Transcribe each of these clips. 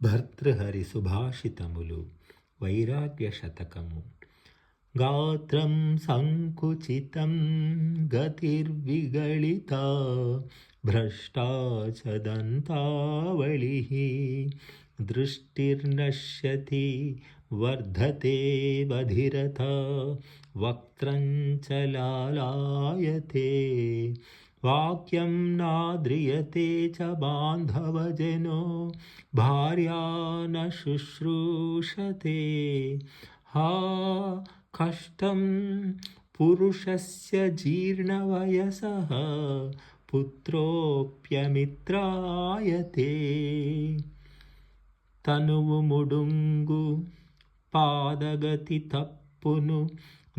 భర్తృహరి సుభాషితములు వైరాగ్య శతకము గాత్రం సంకుచితం గతిర్విగళిత భ్రష్టా చ దంతావళి దృష్టిర్నశ్యతి వర్ధతే బధిరత వక్త్రం చ वाक्यं नाद्रियते च बान्धवजनो भार्या न शुश्रूषते। हा कष्टं पुरुषस्य जीर्णवयसः पुत्रोऽप्यमित्रायते। तनुमुडुङ्गु पादगति तप्पुनु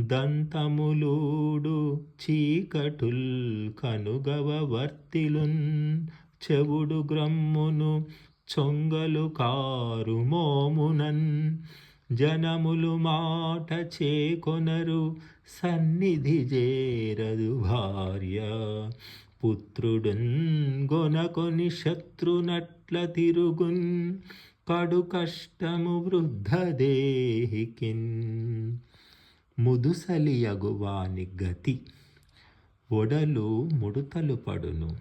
దంతములూడు చీకటుల్ కనుగవ వర్తిలున్ చెవుడు గ్రమ్మును చొంగలు కారు మోమునన్. జనములు మాట చేకొనరు సన్నిధి చేరదు భార్య. పుత్రుడున్ గొనకొని శత్రునట్ల తిరుగున్ కడు కష్టము వృద్ధదేహికిన్ ముదుసలియగువాని గతి ఒడలు ముడుతలు పడును.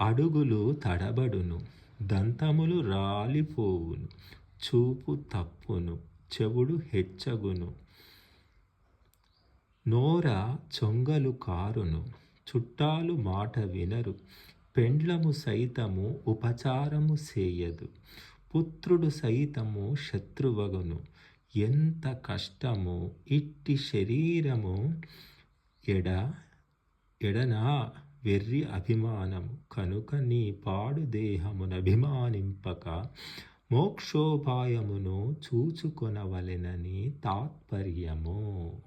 అడుగులు తడబడును. దంతములు రాలిపోవును. చూపు తప్పును. చెవుడు హెచ్చగును. నోర చొంగలు కారును. చుట్టాలు మాట వినరు. పెండ్లము సైతము ఉపచారము చేయదు పుత్రుడు సైతము శత్రువగును. ఎంత కష్టము ఇట్టి శరీరము ఎడ ఎడనా వెర్రి అభిమానము. కనుక నీ పాడు దేహమునభిమానింపక మోక్షోపాయమును చూచుకొనవలెనని తాత్పర్యము.